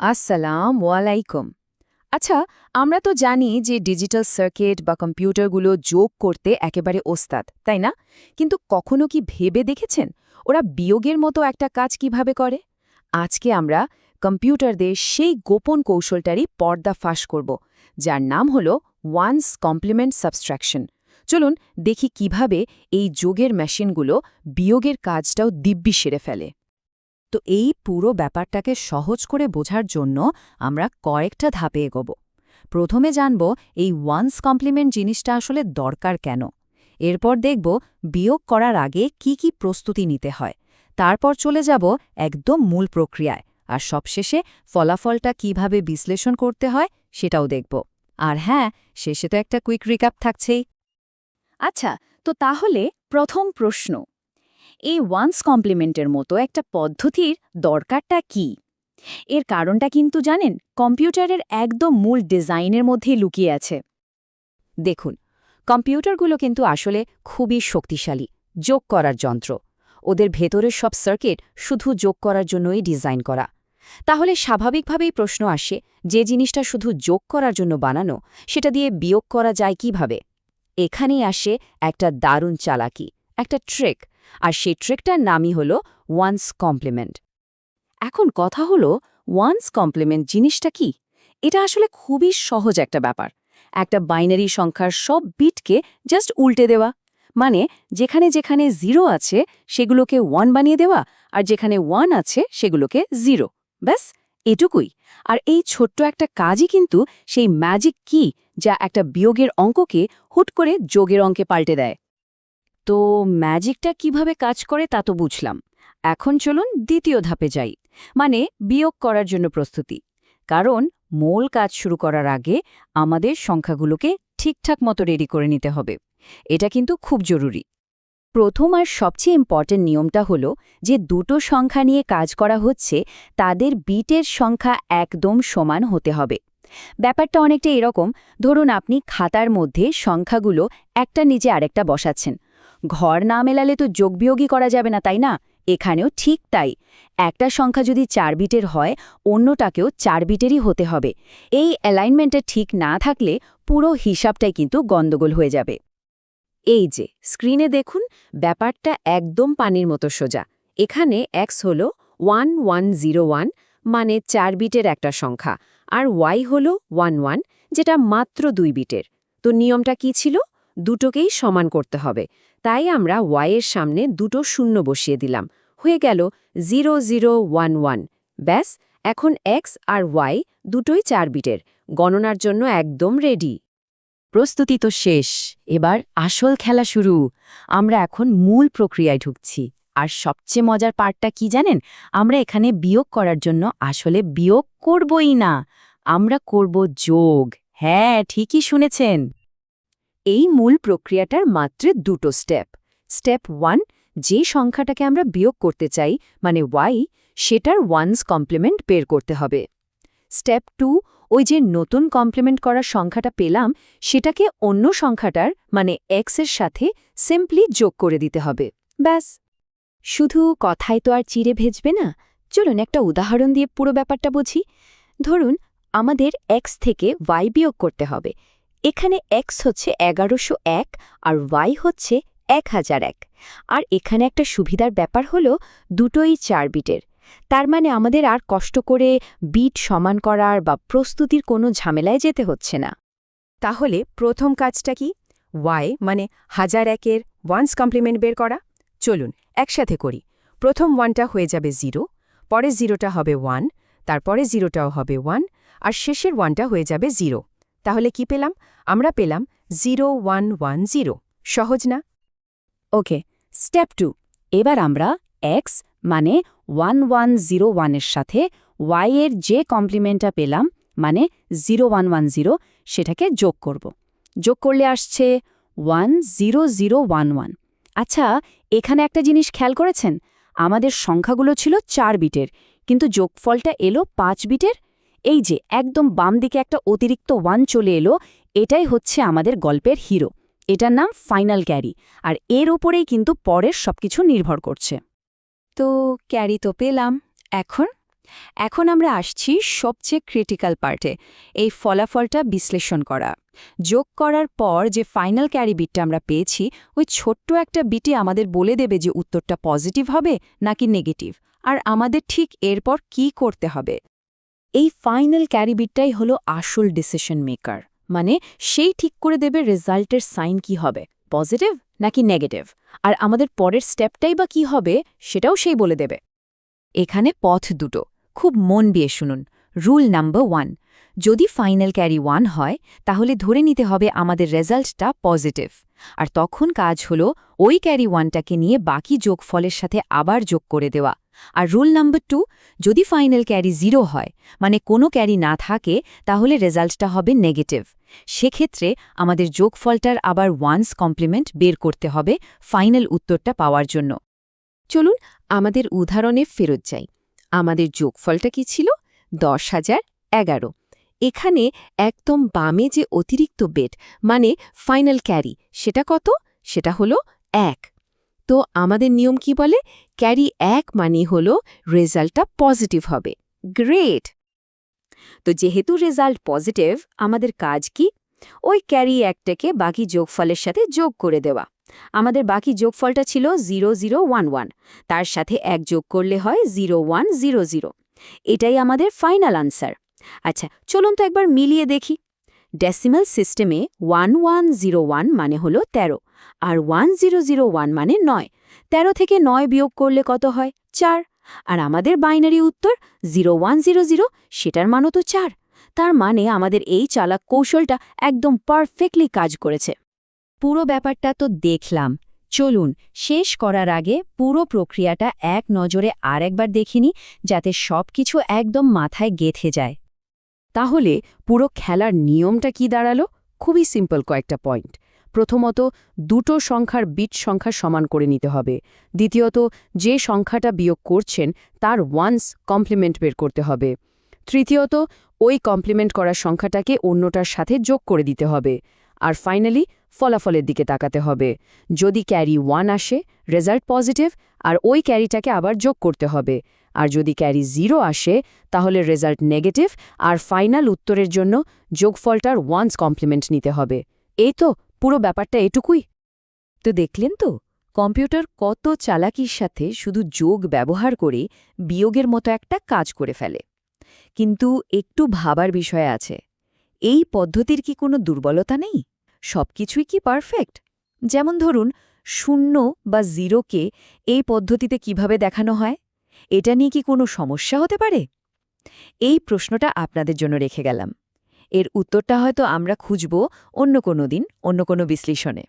আসসালাম ওয়ালাইকুম। আচ্ছা আমরা তো জানি যে ডিজিটাল সার্কিট বা কম্পিউটারগুলো যোগ করতে একেবারে ওস্তাদ, তাই না? কিন্তু কখনো কি ভেবে দেখেছেন ওরা বিয়োগের মতো একটা কাজ কীভাবে করে? আজকে আমরা কম্পিউটারদের সেই গোপন কৌশলটারই পর্দা ফাঁস করব, যার নাম হল ওয়ান্স কমপ্লিমেন্ট সাবস্ট্রাকশন। চলুন দেখি কীভাবে এই যোগের মেশিনগুলো বিয়োগের কাজটাও দিব্যি সেরে ফেলে। তো এই পুরো ব্যাপারটাকে সহজ করে বোঝার জন্য আমরা কয়েকটা ধাপে এগোব। প্রথমে জানব এই ওয়ান্স কমপ্লিমেন্ট জিনিসটা আসলে দরকার কেন। এরপর দেখব বিয়োগ করার আগে কি কি প্রস্তুতি নিতে হয়। তারপর চলে যাব একদম মূল প্রক্রিয়ায়, আর সবশেষে ফলাফলটা কীভাবে বিশ্লেষণ করতে হয় সেটাও দেখব। আর হ্যাঁ শেষে তো একটা কুইক রিকাপ থাকছেই। আচ্ছা তো তাহলে প্রথম প্রশ্ন। এই ওয়ান্স কমপ্লিমেন্টের মতো একটা পদ্ধতির দরকারটা কি? এর কারণটা কিন্তু জানেন, কম্পিউটারের একদম মূল ডিজাইনের মধ্যেই লুকিয়ে আছে। দেখুন, কম্পিউটারগুলো কিন্তু আসলে খুবই শক্তিশালী, যোগ করার যন্ত্র। ওদের ভেতরের সব সার্কিট শুধু যোগ করার জন্যই ডিজাইন করা। তাহলে স্বাভাবিকভাবেই প্রশ্ন আসে, যে জিনিসটা শুধু যোগ করার জন্য বানানো, সেটা দিয়ে বিয়োগ করা যায় কীভাবে? এখানেই আসে একটা দারুণ চালাকি। একটা ট্রেক আর সেই ট্রেকটার নামই হল ওয়ান্স কমপ্লিমেন্ট এখন কথা হলো ওয়ান্স কমপ্লিমেন্ট জিনিসটা কি? এটা আসলে খুবই সহজ একটা ব্যাপার। একটা বাইনারি সংখ্যার সব বিটকে জাস্ট উল্টে দেওয়া। মানে যেখানে যেখানে জিরো আছে, সেগুলোকে ওয়ান বানিয়ে দেওয়া, আর যেখানে ওয়ান আছে, সেগুলোকে জিরো ব্যাস, এটুকুই। আর এই ছোট্ট একটা কাজই কিন্তু সেই ম্যাজিক কি যা একটা বিয়োগের অঙ্ককে হুট করে যোগের অঙ্কে পাল্টে দেয়। তো ম্যাজিকটা কীভাবে কাজ করে তা তো বুঝলাম। এখন চলুন দ্বিতীয় ধাপে যাই মানে বিয়োগ করার জন্য প্রস্তুতি। কারণ মূল কাজ শুরু করার আগে আমাদের সংখ্যাগুলোকে ঠিকঠাক মতো রেডি করে নিতে হবে। এটা কিন্তু খুব জরুরি। প্রথম আর সবচেয়ে ইম্পর্টেন্ট নিয়মটা হলো যে দুটো সংখ্যা নিয়ে কাজ করা হচ্ছে, তাদের বিটের সংখ্যা একদম সমান হতে হবে। ব্যাপারটা অনেকটা এরকম, ধরুন আপনি খাতার মধ্যে সংখ্যাগুলো একটা নিচে আরেকটা বসাচ্ছেন। ঘর না মেলালে তো যোগবিয়োগই করা যাবে না, তাই না? এখানেও ঠিক তাই। একটা সংখ্যা যদি চার বিটের হয়, অন্যটাকেও চার বিটেরই হতে হবে। এই অ্যালাইনমেন্টটা ঠিক না থাকলে পুরো হিসাবটাই কিন্তু গণ্ডগোল হয়ে যাবে। এই যে, স্ক্রিনে দেখুন, ব্যাপারটা একদম পানির মতো সোজা। এখানে এক্স হল ওয়ান ওয়ান, জিরো, ওয়ান মানে চার বিটের একটা সংখ্যা। আর ওয়াই হল ওয়ান ওয়ান, যেটা মাত্র দুই বিটের। তো নিয়মটা কি ছিল? দুটোকেই সমান করতে হবে। তাই আমরা ওয়াইয়ের সামনে দুটো শূন্য বসিয়ে দিলাম। হয়ে গেল জিরো জিরো ওয়ান ওয়ান। ব্যাস, এখন এক্স আর ওয়াই দুটোই চার বিটের। গণনার জন্য একদম রেডি প্রস্তুতি তো শেষ। এবার আসল খেলা শুরু। আমরা এখন মূল প্রক্রিয়ায় ঢুকছি। আর সবচেয়ে মজার পার্টটা কি জানেন? আমরা এখানে বিয়োগ করার জন্য আসলে বিয়োগ করবই না। আমরা করব যোগ। হ্যাঁ ঠিকই শুনেছেন। এই মূল প্রক্রিয়াটার মাত্র দুটো স্টেপ স্টেপ ওয়ান যে সংখ্যাটাকে আমরা বিয়োগ করতে চাই মানে ওয়াই সেটার ওয়ান্স কমপ্লিমেন্ট বের করতে হবে। স্টেপ টু ওই যে নতুন কমপ্লিমেন্ট করার সংখ্যাটা পেলাম, সেটাকে অন্য সংখ্যাটার মানে এক্সের সাথে সিম্পলি যোগ করে দিতে হবে। ব্যাস। শুধু কথায় তো আর চিড়ে ভেজবে না। চলুন একটা উদাহরণ দিয়ে পুরো ব্যাপারটা বুঝি। ধরুন, আমাদের এক্স থেকে ওয়াই বিয়োগ করতে হবে। এখানে এক্স হচ্ছে এগারোশো এক আর ওয়াই হচ্ছে এক হাজার এক। আর এখানে একটা সুবিধার ব্যাপার হলো দুটোই চার বিটের। তার মানে আমাদের আর কষ্ট করে বিট সমান করার বা প্রস্তুতির কোনো ঝামেলায় যেতে হচ্ছে না। তাহলে প্রথম কাজটা কি? ওয়াই মানে হাজার একের ওয়ান্স কমপ্লিমেন্ট বের করা। চলুন একসাথে করি। প্রথম ওয়ানটা হয়ে যাবে জিরো পরে জিরোটা হবে ওয়ান তারপরে জিরোটাও হবে ওয়ান আর শেষের ওয়ানটা হয়ে যাবে জিরো তাহলে কি পেলাম? আমরা পেলাম জিরো ওয়ান ওয়ান জিরো। সহজ না? Okay, step two. এবার আমরা এক্স মানে ওয়ান ওয়ান জিরো ওয়ানের সাথে ওয়াই এর যে কমপ্লিমেন্টটা পেলাম মানে জিরো ওয়ান ওয়ান জিরো, সেটাকে যোগ করব। যোগ করলে আসছে one zero zero one one. আচ্ছা এখানে একটা জিনিস খেয়াল করেছেন? আমাদের সংখ্যাগুলো ছিল চার বিটের, কিন্তু যোগফলটা এলো পাঁচ বিটের এই যে, একদম বাম দিকে একটা অতিরিক্ত ওয়ান চলে এলো, এটাই হচ্ছে আমাদের গল্পের হিরো। এটার নাম ফাইনাল ক্যারি, আর এর ওপরেই কিন্তু পরের সবকিছু নির্ভর করছে। তো ক্যারি তো পেলাম, এখন? এখন আমরা আসছি সবচেয়ে ক্রিটিক্যাল পার্টে, এই ফলাফলটা বিশ্লেষণ করা। যোগ করার পর যে ফাইনাল ক্যারি বিটটা আমরা পেয়েছি, ওই ছোট্ট একটা বিটে আমাদের বলে দেবে যে উত্তরটা পজিটিভ হবে নাকি নেগেটিভ, আর আমাদের ঠিক এরপর কি করতে হবে। এই ফাইনাল ক্যারিবিটটাই হলো আসল ডিসিশন মেকার মানে সেই ঠিক করে দেবে রেজাল্টের সাইন কি হবে পজিটিভ নাকি নেগেটিভ আর আমাদের পরের স্টেপটাই বা কি হবে, সেটাও সেই বলে দেবে। এখানে পথ দুটো, খুব মন দিয়ে শুনুন। রুল নাম্বার ওয়ান যদি ফাইনাল ক্যারি ওয়ান হয়, তাহলে ধরে নিতে হবে আমাদের রেজাল্টটা পজিটিভ আর তখন কাজ হলো ওই ক্যারি ওয়ানটাকে নিয়ে বাকি যোগফলের সাথে আবার যোগ করে দেওয়া। আর রুল নাম্বার টু যদি ফাইনাল ক্যারি জিরো হয় মানে কোনো ক্যারি না থাকে, তাহলে রেজাল্টটা হবে নেগেটিভ সেক্ষেত্রে আমাদের যোগফলটার আবার ওয়ান্স কমপ্লিমেন্ট বের করতে হবে ফাইনাল উত্তরটা পাওয়ার জন্য। চলুন আমাদের উদাহরণে ফেরত যাই। আমাদের যোগফলটা কি ছিল? দশ হাজার এগারো। এখানে একদম বামে যে অতিরিক্ত বেট মানে ফাইনাল ক্যারি সেটা কত? সেটা হলো এক। তো আমাদের নিয়ম কি বলে? ক্যারি এক মানে হল রেজাল্টটা পজিটিভ হবে। গ্রেট তো যেহেতু রেজাল্ট পজিটিভ আমাদের কাজ কি? ওই ক্যারি একটাকে বাকি যোগফলের সাথে যোগ করে দেওয়া। আমাদের বাকি যোগফলটা ছিল জিরো জিরো ওয়ান ওয়ান তার সাথে এক যোগ করলে হয় জিরো ওয়ান জিরো জিরো এটাই আমাদের ফাইনাল আনসার আচ্ছা চলুন তো একবার মিলিয়ে দেখি। ডেসিমাল সিস্টেমে ওয়ান ওয়ান জিরো ওয়ান মানে হলো ১৩ আর ওয়ান জিরো জিরো ওয়ান মানে নয়। ১৩ থেকে নয় বিয়োগ করলে কত হয়? চার। আর আমাদের বাইনারি উত্তর জিরো ওয়ান জিরো জিরো সেটার মানও তো চার। তার মানে আমাদের এই চালাক কৌশলটা একদম পারফেক্টলি কাজ করেছে। পুরো ব্যাপারটা তো দেখলাম। চলুন, শেষ করার আগে পুরো প্রক্রিয়াটা এক নজরে আরেকবার দেখিনি, যাতে সবকিছু একদম মাথায় গেথে যায়। তাহলে পুরো খেলার নিয়মটা কি দাঁড়াল? খুবই সিম্পল কয়েকটা পয়েন্ট। প্রথমত, দুটো সংখ্যার বিট সংখ্যা সমান করে নিতে হবে। দ্বিতীয়ত, যে সংখ্যাটা বিয়োগ করছেন, তার ওয়ান্স কমপ্লিমেন্ট বের করতে হবে। তৃতীয়ত, ওই কমপ্লিমেন্ট করা সংখ্যাটাকে অন্যটার সাথে যোগ করে দিতে হবে। আর ফাইনালি ফলাফলের দিকে তাকাতে হবে। যদি ক্যারি ওয়ান আসে রেজাল্ট পজিটিভ আর ওই ক্যারিটাকে আবার যোগ করতে হবে। আর যদি ক্যারি জিরো আসে, তাহলে রেজাল্ট নেগেটিভ আর ফাইনাল উত্তরের জন্য যোগফলটার ওয়ান্স কমপ্লিমেন্ট নিতে হবে। এই তো, পুরো ব্যাপারটা এটুকুই। তো দেখলেন তো, কম্পিউটার কত চালাকির সাথে শুধু যোগ ব্যবহার করে বিয়োগের মতো একটা কাজ করে ফেলে। কিন্তু একটু ভাবার বিষয় আছে। এই পদ্ধতির কি কোনো দুর্বলতা নেই? সবকিছুই কি পারফেক্ট? যেমন ধরুন, শূন্য বা জিরোকে এই পদ্ধতিতে কীভাবে দেখানো হয়? এটা নিয়ে কি কোনো সমস্যা হতে পারে? এই প্রশ্নটা আপনাদের জন্য রেখে গেলাম। এর উত্তরটা হয়তো আমরা খুঁজব অন্য কোনো দিন, অন্য কোনো বিশ্লেষণে।